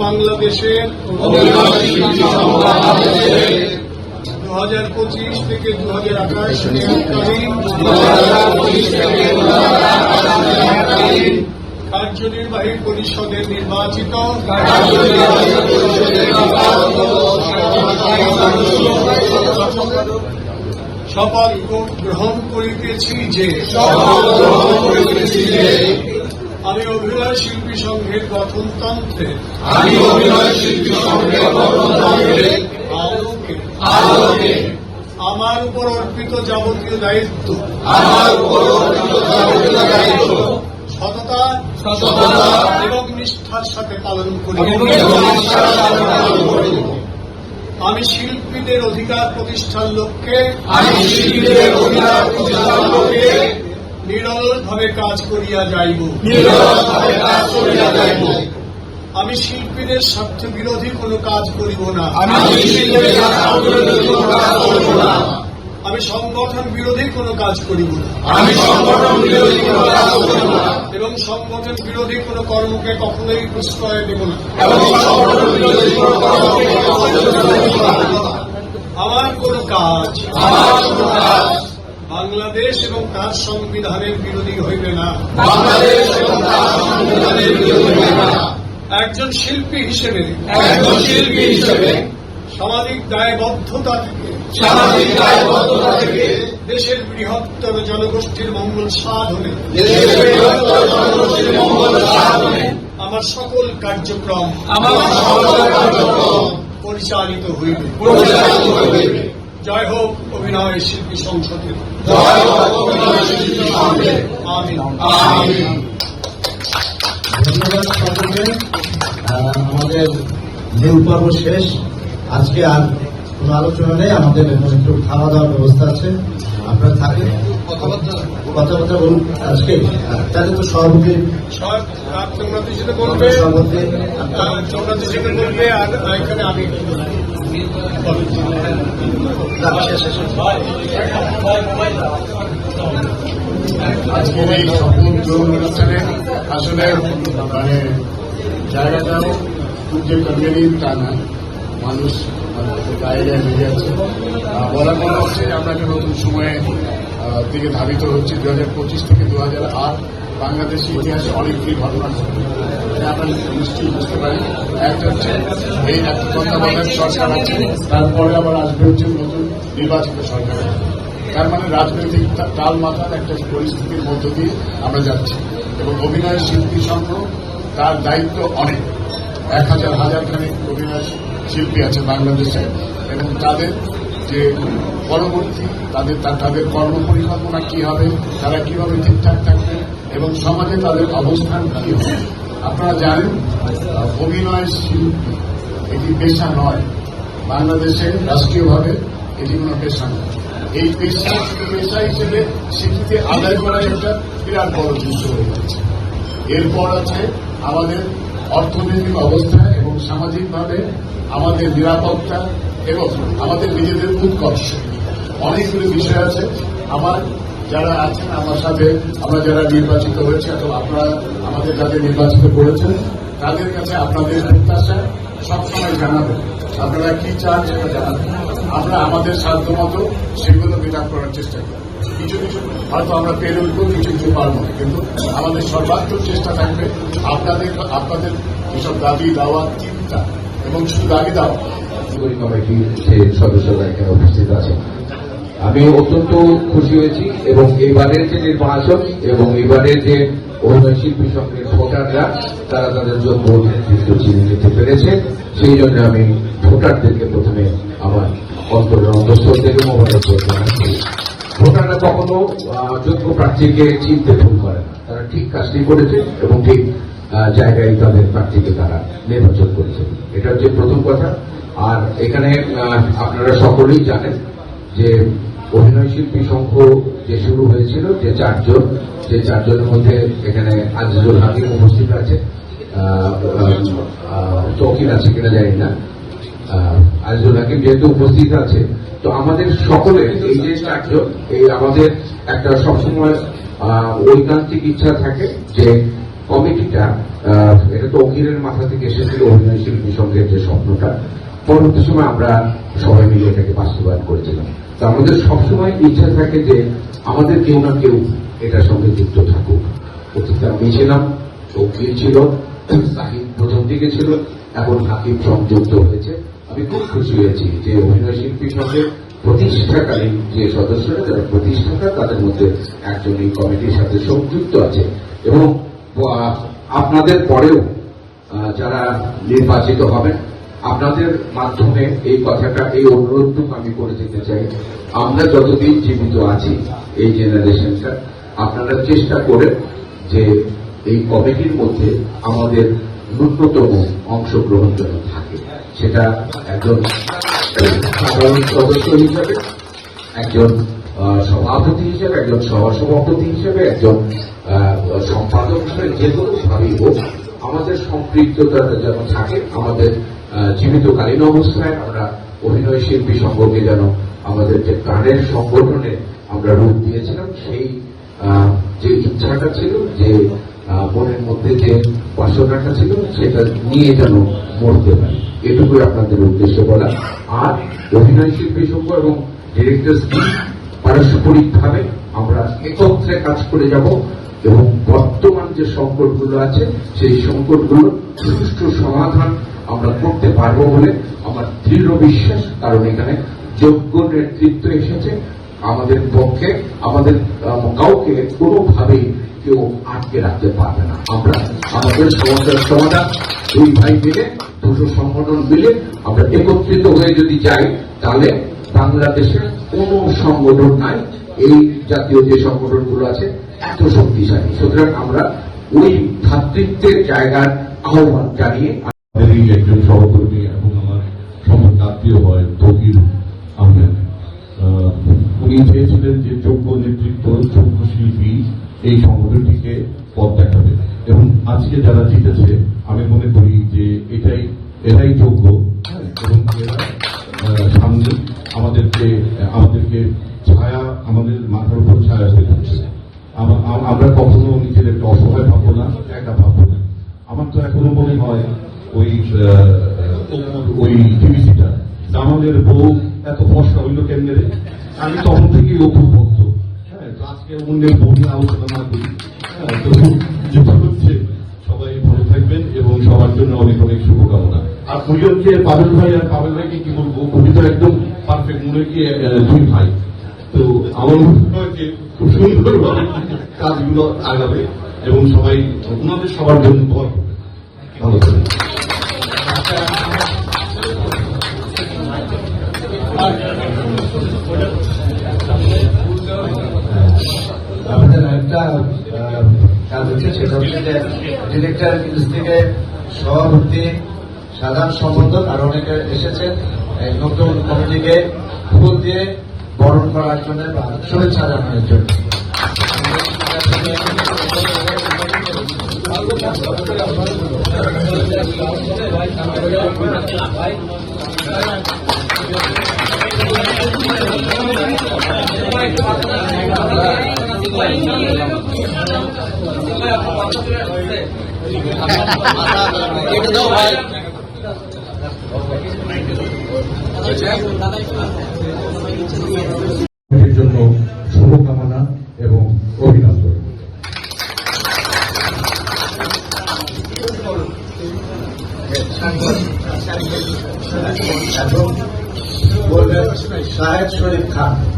বাংলাদেশের দু হাজার পঁচিশ থেকে দু হাজার আঠাশ কার্যনির্বাহী পরিষদের নির্বাচিত শপথ গ্রহণ করিতেছি যে আমি অভিনয় শিল্পী সংঘের গঠনতন্ত্রে। আমি অভিনয় শিল্পী সংঘের গঠনতন্ত্রে। আলোকে। আলোকে। আমার উপর অর্পিত যাবতীয় দায়িত্ব। আমার উপর অর্পিত যাবতীয় দায়িত্ব। সততা সততা এবং নিষ্ঠার সাথে পালন করি। আমি শিল্পীদের অধিকার প্রতিষ্ঠার লক্ষ্যে আমি শিল্পীদের অধিকার প্রতিষ্ঠার লক্ষ্যে নিরলভাবে কাজ করিয়া যাইব। আমি শিল্পীদের স্বার্থ বিরোধী কোনো কাজ করিব না। আমি সংগঠন বিরোধী কোনো কাজ করিব না। আমি সংগঠন বিরোধী কোনো কাজ করিব না। এবং সংগঠন বিরোধী কোনো কর্মকে কখনোই প্রশ্রয় দেব না। আমার কোন কাজ আমার কোনো কাজ বাংলাদেশ এবং তার সংবিধানের বিরোধী হইবে না বাংলাদেশ এবং তার সংবিধানের বিরোধী হইবে না। একজন শিল্পী হিসেবে একজন শিল্পী হিসেবে সামাজিক দায়বদ্ধতা থেকে সামাজিক দায়বদ্ধতা থেকে দেশের বৃহত্তর জনগোষ্ঠীর মঙ্গল সাধনে দেশের বৃহত্তর জনগোষ্ঠীর মঙ্গল সাধনে আমার সকল কার্যক্রম আমার সকল কার্যক্রম পরিচালিত হইবে পরিচালিত হইবে। জয় হোক অভিনয় শিল্পী সংসদের জয় হোক অভিনয় শিল্পী সংঘের। আমিন। আমিন। ধন্যবাদ সকলকে। আমাদের নীল পর্ব শেষ। আজকে আর কোনো আলোচনা নেই। আমাদের এখন একটু খাওয়া দাওয়ার ব্যবস্থা আছে। আপনারা থাকেন। কথাবার্তা। বলুন আজকে। তাহলে তো সভাপতি সভাপতি সাথে বলবে আর এখানে আমি। আজকের এই সফল যৌন অনুষ্ঠানে আসলে মানে জায়গাটাও খুব যে কনভেনিয়েন্ট তা না। মানুষ মানে গায়ে গায়ে আছে বলার কথা হচ্ছে আমরা একটা নতুন সময়ে দিকে ধাবিত হচ্ছে দু হাজার পঁচিশ থেকে দু হাজার আট। বাংলাদেশের ইতিহাসে অনেকগুলি ঘটনা আপনারা নিশ্চয়ই বুঝতে পারেন। একটা হচ্ছে এই তত্ত্বাবধায়ক সরকার আছে। তারপরে আবার আসবে হচ্ছে নতুন নির্বাচিত সরকার। তার মানে রাজনৈতিক তাল মাথার একটা পরিস্থিতির মধ্য দিয়ে আমরা যাচ্ছি। এবং অভিনয় শিল্পী সংঘ, তার দায়িত্ব অনেক। এক হাজার হাজার খানিক অভিনয় শিল্পী আছে বাংলাদেশে এবং তাদের যে পরবর্তী, তাদের তাদের কর্ম পরিকল্পনা কি হবে, তারা কীভাবে ঠিকঠাক থাকবে এবং সমাজে তাদের অবস্থান কি হবে? আপনারা জানেন, অভিনয় শিল্পী, এটি পেশা নয়। বাংলাদেশে রাষ্ট্রীয়ভাবে এটি কোনো পেশা নয়। এই পেশা পেশা হিসেবে স্বীকৃতি আদায় করা একটা বিরাট বড় বিষয় হয়ে যাচ্ছে এরপর আছে আমাদের অর্থনৈতিক অবস্থা এবং সামাজিকভাবে আমাদের নিরাপত্তা এবং আমাদের নিজেদের উৎকর্ষ। অনেকগুলি বিষয় আছে। আমার যারা আছেন আমার সাথে, আমরা যারা নির্বাচিত হয়েছে অথবা আপনারা আমাদের যাদের নির্বাচিত করেছেন, তাদের কাছে আপনাদের প্রত্যাশা সবসময় জানাবেন আপনারা কি চান সেটা জানাবেন আমরা আমাদের সাধ্য মতো সেগুলো মেটাপ করার চেষ্টা করি। কিছু কিছু হয়তো আমরা পেরে উঠবো কিছু কিছু পারব না। কিন্তু আমাদের সর্বাত্মক চেষ্টা থাকবে আপনাদের আপনাদের যেসব দাবি দাওয়া, চিন্তা এবং শুধু দাবি দাওয়া। যে সদস্যরা এখানে উপস্থিত আছেন। আমি অত্যন্ত খুশি হয়েছি এবং এবারের যে নির্বাচন এবং এবারের যে অভিনয় শিল্পী সংঘের ভোটাররা, তারা তাদের যোগ্য নেতৃত্ব চিনে নিতে পেরেছে। সেই জন্য আমি ভোটারদেরকে প্রথমে আমার অন্তরের অন্তঃস্থল থেকে মোবাইল ভোটাররা কখনো যোগ্য প্রার্থীকে চিনতে ভুল করে না। তারা ঠিক কাজটি করেছে এবং ঠিক জায়গায় তাদের প্রার্থীকে তারা নির্বাচন করেছে। এটা হচ্ছে প্রথম কথা। আর এখানে আপনারা সকলেই জানেন যে অভিনয় শিল্পী সংঘ যে শুরু হয়েছিল যে চারজন যে চারজনের মধ্যে এখানে আজিজুল হাকিম উপস্থিত আছে আহ, আছে কিনা জানি না। আজিজুল হাকিম যেহেতু উপস্থিত আছে তো আমাদের সকলে এই যে চারজন এই আমাদের একটা সবসময় ঐকান্তিক ইচ্ছা থাকে যে কমিটিটা এটা তো অখিলের মাথা থেকে এসেছিল অভিনয় শিল্পী সঙ্গে যে স্বপ্নটা। পরবর্তী সময় আমরা সবাই মিলে এটাকে বাস্তবায়ন করেছিলাম। তো আমাদের সবসময় ইচ্ছা থাকে যে আমাদের কেউ না কেউ এটার সঙ্গে যুক্ত থাকুক। অতীতে আমি ছিলাম অখিল ছিল সাহিদ প্রথম দিকে ছিল, এখন হাকিম সংযুক্ত হয়েছে। আমি খুব খুশি হয়েছি যে অভিনয় শিল্পীর সঙ্গে প্রতিষ্ঠাকালীন যে সদস্যরা, যারা প্রতিষ্ঠাতা, তাদের মধ্যে একজন এই কমিটির সাথে সংযুক্ত আছে। এবং আপনাদের পরেও যারা নির্বাচিত হবেন আপনাদের মাধ্যমে এই কথাটা, এই অনুরোধটুকু আমি করে যেতে চাই। আমরা যতদিন জীবিত আছি এই জেনারেশনটা, আপনারা চেষ্টা করেন যে এই কমিটির মধ্যে আমাদের ন্যূনতম অংশগ্রহণ যেন থাকে। সেটা একজন সাধারণ সদস্য হিসাবে, একজন সভাপতি হিসেবে, একজন সহসভাপতি হিসেবে, একজন সম্পাদক হিসেবে, যে কোনো ভাবেই হোক, আমাদের সম্পৃক্ততা যেন থাকে, আমাদের জীবিতকালীন অবস্থায় আমরা অভিনয় শিল্পী সংঘকে যেন আমাদের যে প্রাণের সংগঠনে আমরা রূপ দিয়েছিলাম, সেই যে ইচ্ছাটা ছিল, যে মনের মধ্যে যে বাসনাটা ছিল, সেটা নিয়ে যেন মরতে পারি। এটুকুই আপনাদের উদ্দেশ্য বলা। আর অভিনয় শিল্পী সংঘ এবং ডিরেক্টর্স পারস্পরিকভাবে আমরা একত্রে কাজ করে যাব এবং বর্তমান যে সংকটগুলো আছে, সেই সংকটগুলো সুষ্ঠু সমাধান আমরা করতে পারব বলে আমার দৃঢ় বিশ্বাস, কারণ এখানে যোগ্য নেতৃত্ব এসেছে আমাদের পক্ষে, আমাদের কাউকে কোনোভাবেই কেউ আটকে রাখতে পারবে না। আমরা আমাদের সমস্যার সমাধান দুই ভাই মিলে, দুটো সংগঠন মিলে আমরা একত্রিত হয়ে যদি যাই, তাহলে বাংলাদেশের কোনো সংগঠন নাই। এই জাতীয় যে সংগঠনগুলো আছে, এত শক্তিশালী। সুতরাং আমরা ওই ভ্রাতৃত্বের জায়গার আহ্বান জানিয়ে আমাদেরই একজন সহকর্মী এবং আমার সম্পর্কে আত্মীয় হয় তকির আহমেদ। আহ, উনি চেয়েছিলেন যে যোগ্য নেতৃত্ব যোগ্য শিল্পী এই সংগঠনটিকে পথ দেখাবে। এবং আজকে যারা জিতেছে আমি মনে করি যে এটাই এরাই যোগ্য। এবং সামনে আমাদেরকে আমাদেরকে ছায়া আমাদের মাথার উপর ছায়া হয়ে থাকছে। আমা- আম- আমরা কখনো নিজেদেরকে অসহায় ভাববো না একা ভাববো মনে হয় ওই ওই টিভিসিটা আমাদের বউ এত ফসা হইল কেন্দ্রে আমি তখন থেকেই অপুর ভক্ত হ্যাঁ আজকে অন্যের বউ আলোচনা না করি। হ্যাঁ, সবাই ভালো থাকবেন এবং সবার জন্য অনেক অনেক শুভকামনা। আর দুজনকে পাবেল ভাই আর পাবেল ভাইকে কি বলব? উনি তো একদম পারফেক্ট মনে কি দুই ভাই। তো আমার খুব সুন্দরভাবে কাজগুলো আগাবে এবং সবাই ওনাদের সবার জন্য আমাদের একটা কাজ সেটা হচ্ছে যে ডিরেক্টর থেকে সভাপতি, সাধারণ সম্পাদক আর অনেকে এসেছেন। নতুন কমিটিকে ফুল দিয়ে বরণ করার জন্য বা শুভেচ্ছা জানানোর জন্য। এর জন্য শুভকামনা Clarence Oricato.